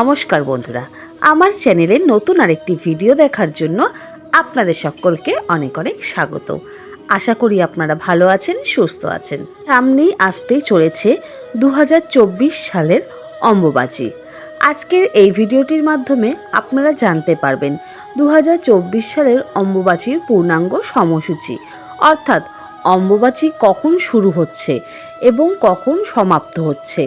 নমস্কার বন্ধুরা, আমার চ্যানেলে নতুন আরেকটি ভিডিও দেখার জন্য আপনাদের সকলকে অনেক অনেক স্বাগত। আশা করি আপনারা ভালো আছেন, সুস্থ আছেন। সামনেই আসতেই চলেছে দু হাজার চব্বিশ সালের অম্বুবাচী। আজকের এই ভিডিওটির মাধ্যমে আপনারা জানতে পারবেন দু হাজার চব্বিশ সালের অম্বুবাচীর পূর্ণাঙ্গ সময়সূচি। অর্থাৎ অম্বুবাচী কখন শুরু হচ্ছে এবং কখন সমাপ্ত হচ্ছে,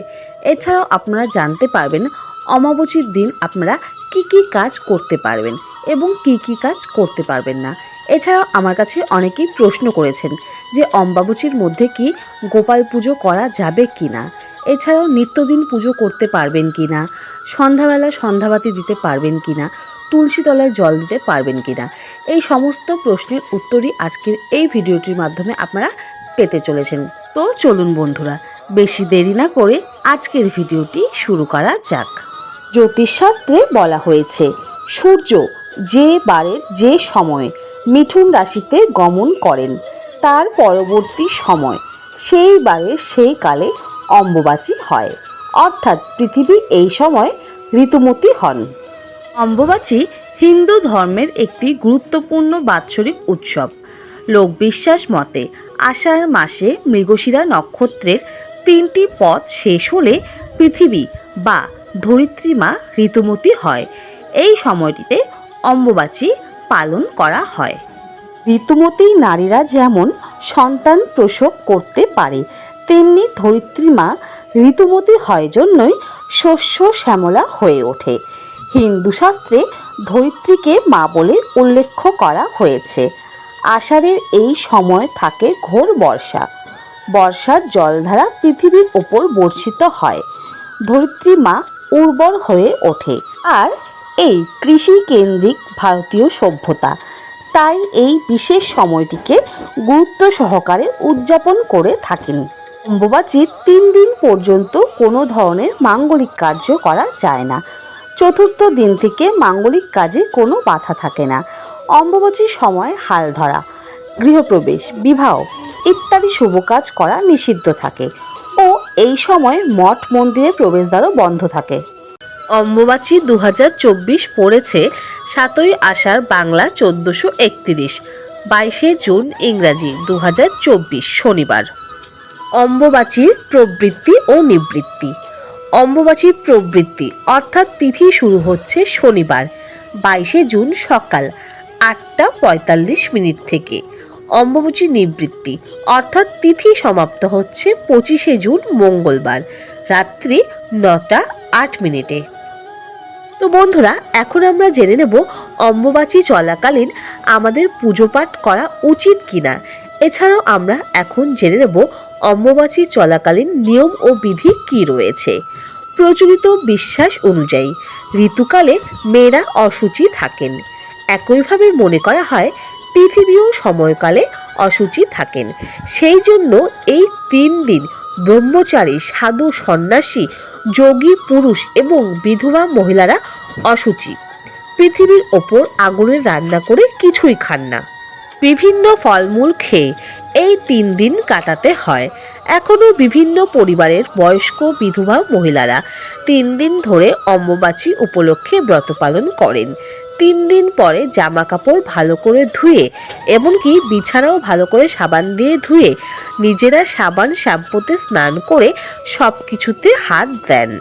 এছাড়াও আপনারা জানতে পারবেন অমাবস্যার দিন আপনারা কি কি কাজ করতে পারবেন এবং কি কি কাজ করতে পারবেন না? এছাড়াও আমার কাছে অনেকেই প্রশ্ন করেছেন যে অম্বাবচীর মধ্যে কি গোপাল পুজো করা যাবে কি না? এছাড়াও নিত্যদিন পুজো করতে পারবেন কি না? সন্ধ্যাবেলা সন্ধ্যাবাতি দিতে পারবেন কি না? তুলসী তলায় জল দিতে পারবেন কি না? এই সমস্ত প্রশ্নের উত্তরই আজকের এই ভিডিওটির মাধ্যমে আপনারা পেতে চলেছেন। তো চলুন বন্ধুরা, বেশি দেরি না করে আজকের ভিডিওটি শুরু করা যাক। জ্যোতিষশাস্ত্রে বলা হয়েছে, সূর্য যে বারের যে সময়ে মিথুন রাশিতে গমন করেন, তার পরবর্তী সময় সেই বারের সেই কালে অম্বুবাচী হয়। অর্থাৎ পৃথিবী এই সময় ঋতুমতী হন। অম্বুবাচী হিন্দু ধর্মের একটি গুরুত্বপূর্ণ বাৎসরিক উৎসব। লোকবিশ্বাস মতে, আষাঢ় মাসে মৃগশিরা নক্ষত্রের তিনটি পথ শেষ হলে পৃথিবী বা ধরিত্রী মা ঋতুমতী হয়। এই সময়টিতে অম্বুবাচী পালন করা হয়। ঋতুমতী নারীরা যেমন সন্তান প্রসব করতে পারে, তেমনি ধরিত্রী মা ঋতুমতী হয় জন্যই শস্য শ্যামলা হয়ে ওঠে। হিন্দু শাস্ত্রে ধরিত্রীকে মা বলে উল্লেখ করা হয়েছে। আষাঢ়ের এই সময় থাকে ঘোর বর্ষা। বর্ষার জলধারা পৃথিবীর ওপর বর্ষিত হয়। ধরিত্রী মা উর্বর হয়ে ওঠে। আর এই কৃষি কেন্দ্রিক ভারতীয় সভ্যতা, তাই এই বিশেষ সময়টিকে গুরুত্ব সহকারে উদযাপন করে থাকেন। অম্বুবাচীর তিন দিন পর্যন্ত কোনো ধরনের মাঙ্গলিক কার্য করা যায় না। চতুর্থ দিন থেকে মাঙ্গলিক কাজে কোনো বাধা থাকে না। অম্বুবাচীর সময় হাল ধরা, গৃহপ্রবেশ, বিবাহ ইত্যাদি শুভ কাজ করা নিষিদ্ধ থাকে। এই সময় মঠ মন্দিরের প্রবেশদ্বারও বন্ধ থাকে। অম্বুবাচী দু হাজার চব্বিশ পড়েছে সাতই আষাঢ় বাংলা চোদ্দোশো একত্রিশ, বাইশে জুন ইংরাজি দু হাজার চব্বিশ শনিবার। অম্বুবাচীর প্রবৃত্তি ও নিবৃত্তি। অম্বুবাচীর প্রবৃত্তি অর্থাৎ তিথি শুরু হচ্ছে শনিবার, বাইশে জুন সকাল আটটা পঁয়তাল্লিশ মিনিট থেকে। অম্বুবাচী নিবৃত্তি। অর্থাৎ তিথি সমাপ্ত হচ্ছে পঁচিশে জুন মঙ্গলবার, রাত্রি নটা আট মিনিটে। তো বন্ধুরা, এখন আমরা জেনে নেব অম্বুবাচী চলাকালীন আমাদের পুজো পাঠ করা উচিত কিনা। এছাড়াও আমরা এখন জেনে নেব অম্বুবাচী চলাকালীন নিয়ম ও বিধি কি রয়েছে। প্রচলিত বিশ্বাস অনুযায়ী, ঋতুকালে মেয়েরা অসুচি থাকেন। একইভাবে মনে করা হয় পৃথিবীও সময়কালে অসুচি থাকেন। সেই জন্য এই তিন দিন ব্রহ্মচারী, সাধু, সন্ন্যাসী, যোগী, পুরুষ এবং বিধবা মহিলারা অসুচি। পৃথিবীর ওপর আগুনে রান্না করে কিছুই খান না। বিভিন্ন ফলমূল খেয়ে এই তিন দিন কাটাতে হয়। এখনও বিভিন্ন পরিবারের বয়স্ক বিধবা মহিলারা তিন দিন ধরে অম্বুবাচী উপলক্ষে ব্রত পালন করেন। তিন দিন পরে জামা কাপড় ভালো করে ধুয়ে, এমনকি বিছানাও ভালো করে সাবান দিয়ে ধুয়ে নিজেরা সাবান শ্যাম্পুতে স্নান করে সব কিছুতে হাত দেন।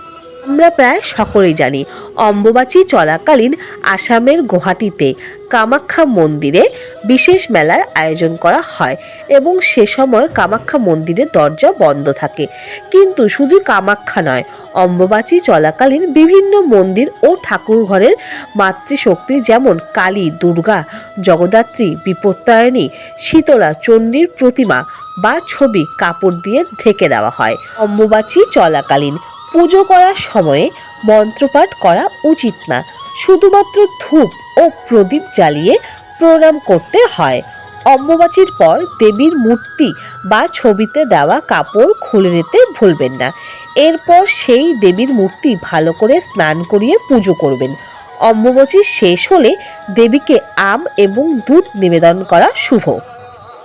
আমরা প্রায় সকলেই জানি, অম্বুবাচী চলাকালীন আসামের গুয়াহাটিতে কামাখ্যা মন্দিরে বিশেষ মেলার আয়োজন করা হয় এবং সে সময় কামাখ্যা মন্দিরের দরজা বন্ধ থাকে। কিন্তু শুধু কামাখ্যা নয়, অম্বুবাচী চলাকালীন বিভিন্ন মন্দির ও ঠাকুরঘরের মাতৃশক্তি যেমন কালী, দুর্গা, জগদ্ধাত্রী বিপত্তায়নী শীতলা, চণ্ডীর প্রতিমা বা ছবি কাপড় দিয়ে ঢেকে দেওয়া হয়। অম্বুবাচী চলাকালীন পুজো করার সময়ে মন্ত্রপাঠ করা উচিত না। শুধুমাত্র ধূপ ও প্রদীপ জ্বালিয়ে প্রণাম করতে হয়। অম্বুবাচীর পর দেবীর মূর্তি বা ছবিতে দেওয়া কাপড় খুলে নিতে ভুলবেন না। এরপর সেই দেবীর মূর্তি ভালো করে স্নান করিয়ে পুজো করবেন। অম্বুবাচী শেষ হলে দেবীকে আম এবং দুধ নিবেদন করা শুভ।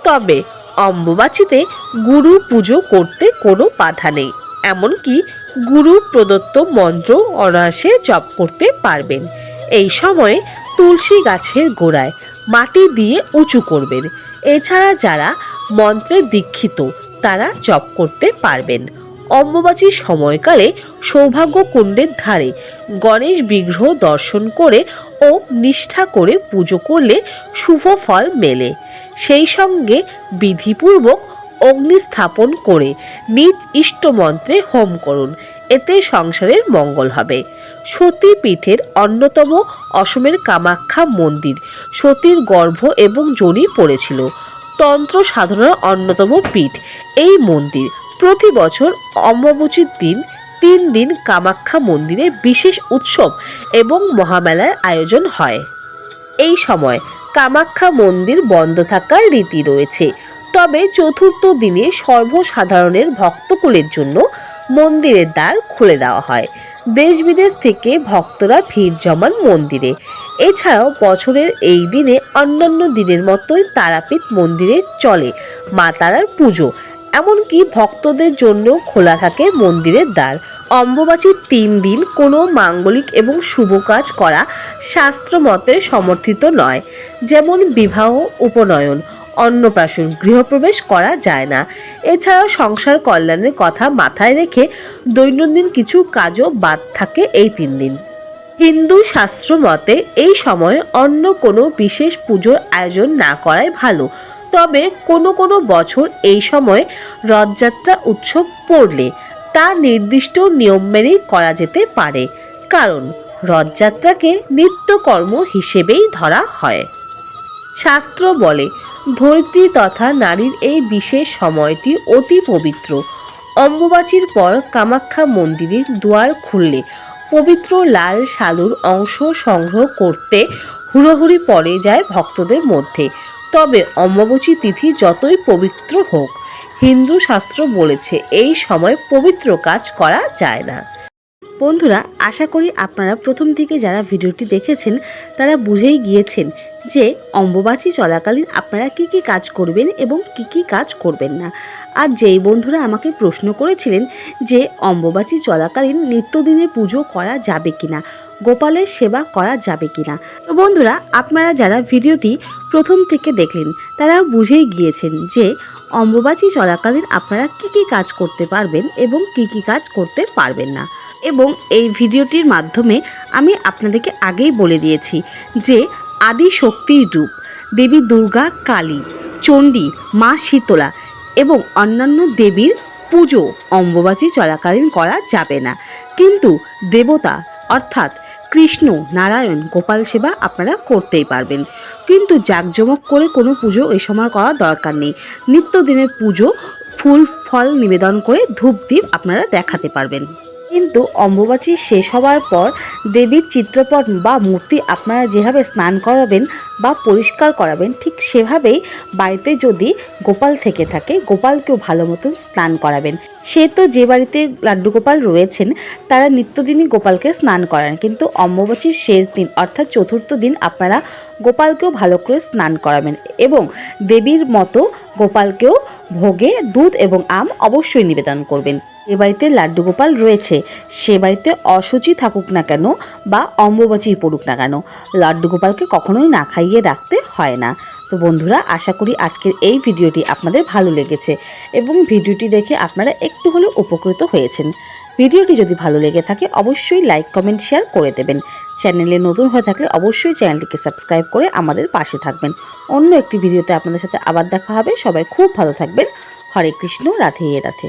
তবে অম্বুবাচীতে গুরু পুজো করতে কোনো বাধা নেই। এমনকি গুরু প্রদত্ত মন্ত্র অনায়াসে জপ করতে পারবেন। এই সময়ে তুলসী গাছের গোড়ায় মাটি দিয়ে উঁচু করবেন। এছাড়া যারা মন্ত্রে দীক্ষিত, তারা জপ করতে পারবেন। অম্বুবাচীর সময়কালে সৌভাগ্য কুণ্ডের ধারে গণেশ বিগ্রহ দর্শন করে ও নিষ্ঠা করে পুজো করলে শুভ ফল মেলে। সেই সঙ্গে বিধিপূর্বক অগ্নি স্থাপন করে নিজ ইষ্টমন্ত্রে হোম করুন। এতে সংসারের মঙ্গল হবে। সতী পীঠের অন্যতম অসমের কামাখ্যা মন্দির। সতীর গর্ভ এবং জনি পড়েছিল। তন্ত্র সাধনার অন্যতম পীঠ। এই মন্দির প্রতি বছর অম্বুবাচীর দিন তিন দিন কামাখ্যা মন্দিরে বিশেষ উৎসব এবং মহামেলার আয়োজন হয়। এই সময় কামাখ্যা মন্দির বন্ধ থাকার রীতি রয়েছে। তবে চতুর্থ দিনে সর্বসাধারণের ভক্তকুলের জন্য মন্দিরের দ্বার খুলে দেওয়া হয়। দেশ বিদেশ থেকে ভক্তরা ভিড় জমান মন্দিরে। এছাড়াও বছরের এই দিনে অন্যান্য দিনের মতোই তারাপীঠ মন্দিরে চলে মা তারার পুজো। এমনকি ভক্তদের জন্য খোলা থাকে মন্দিরের দ্বার। অম্বুবাচীর তিন দিন কোনো মাঙ্গলিক এবং শুভ কাজ করা শাস্ত্রমতে সমর্থিত নয়। যেমন বিবাহ, উপনয়ন অন্নপ্রাশন গৃহপ্রবেশ করা যায় না। এছাড়াও সংসার কল্যাণের কথা মাথায় রেখে দৈনন্দিন কিছু কাজও বাদ থাকে এই তিন দিন। হিন্দু শাস্ত্র মতে এই সময় অন্য কোনো বিশেষ পুজোর আয়োজন না করাই ভালো। তবে কোনো কোনো বছর এই সময় রথযাত্রা উৎসব পড়লে তা নির্দিষ্ট নিয়ম মেনেই করা যেতে পারে। কারণ রথযাত্রাকে নিত্যকর্ম হিসেবেই ধরা হয়। শাস্ত্র বলে ধরিত্রী তথা নারীর এই বিশেষ সময়টি অতি পবিত্র। অম্বুবাচীর পর কামাখ্যা মন্দিরের দুয়ার খুললে পবিত্র লাল সালুর অংশ সংগ্রহ করতে হুড়োহুড়ি পড়ে যায় ভক্তদের মধ্যে। তবে অম্বুবাচী তিথি যতই পবিত্র হোক, হিন্দু শাস্ত্র বলেছে এই সময় পবিত্র কাজ করা যায় না। বন্ধুরা, আশা করি আপনারা প্রথম থেকে যারা ভিডিওটি দেখেছেন, তারা বুঝেই গিয়েছেন যে অম্বুবাচী চলাকালীন আপনারা কি কি কাজ করবেন এবং কি কি কাজ করবেন না। আর যেই বন্ধুরা আমাকে প্রশ্ন করেছিলেন যে অম্বুবাচী চলাকালীন নিত্যদিনের পুজো করা যাবে কি না গোপালের সেবা করা যাবে কিনা, তো বন্ধুরা, আপনারা যারা ভিডিওটি প্রথম থেকে দেখলেন তারা বুঝেই গিয়েছেন যে অম্বুবাচী চলাকালীন আপনারা কি কি কাজ করতে পারবেন এবং কি কি কাজ করতে পারবেন না? এবং এই ভিডিওটির মাধ্যমে আমি আপনাদেরকে আগেই বলে দিয়েছি যে আদি শক্তির রূপ, দেবী দুর্গা কালী, চণ্ডী, মা শীতলা এবং অন্যান্য দেবীর পুজো অম্বুবাচী চলাকালীন করা যাবে না। কিন্তু দেবতা অর্থাৎ কৃষ্ণ, নারায়ণ, গোপাল সেবা আপনারা করতেই পারবেন। কিন্তু জাঁকজমক করে কোনো পুজো এই সময় করা দরকার নেই। নিত্যদিনের পুজো, ফুল, ফল নিবেদন করে ধূপ দ্বীপ আপনারা দেখাতে পারবেন। কিন্তু অম্বুবাচী শেষ হওয়ার পর দেবীর চিত্রপট বা মূর্তি আপনারা যেভাবে স্নান করাবেন বা পরিষ্কার করাবেন, ঠিক সেভাবেই বাড়িতে যদি গোপাল থেকে থাকে, গোপালকেও ভালো মতন স্নান করাবেন। সে তো যে বাড়িতে লাড্ডু গোপাল রয়েছেন, তারা নিত্যদিনই গোপালকে স্নান করান। কিন্তু অম্বুবাচীর শেষ দিন, অর্থাৎ চতুর্থ দিন, আপনারা গোপালকেও ভালো করে স্নান করাবেন এবং দেবীর মতো গোপালকেও ভোগে দুধ এবং আম অবশ্যই নিবেদন করবেন। যে বাড়িতে লাড্ডু গোপাল রয়েছে। সে বাড়িতে অসুচি থাকুক না কেন বা অম্বুবাচী পড়ুক না কেন, লাড্ডু গোপালকে কখনোই না খাইয়ে রাখতে হয় না। তো বন্ধুরা, আশা করি আজকের এই ভিডিওটি আপনাদের ভালো লেগেছে এবং ভিডিওটি দেখে আপনারা একটু হলেও উপকৃত হয়েছেন। ভিডিওটি যদি ভালো লেগে থাকে, অবশ্যই লাইক কমেন্ট শেয়ার করে দেবেন। চ্যানেলে নতুন হয়ে থাকলে অবশ্যই চ্যানেলটিকে সাবস্ক্রাইব করে আমাদের পাশে থাকবেন। অন্য একটি ভিডিওতে আপনাদের সাথে আবার দেখা হবে। সবাই খুব ভালো থাকবেন। হরে কৃষ্ণ, রাধে রাধে।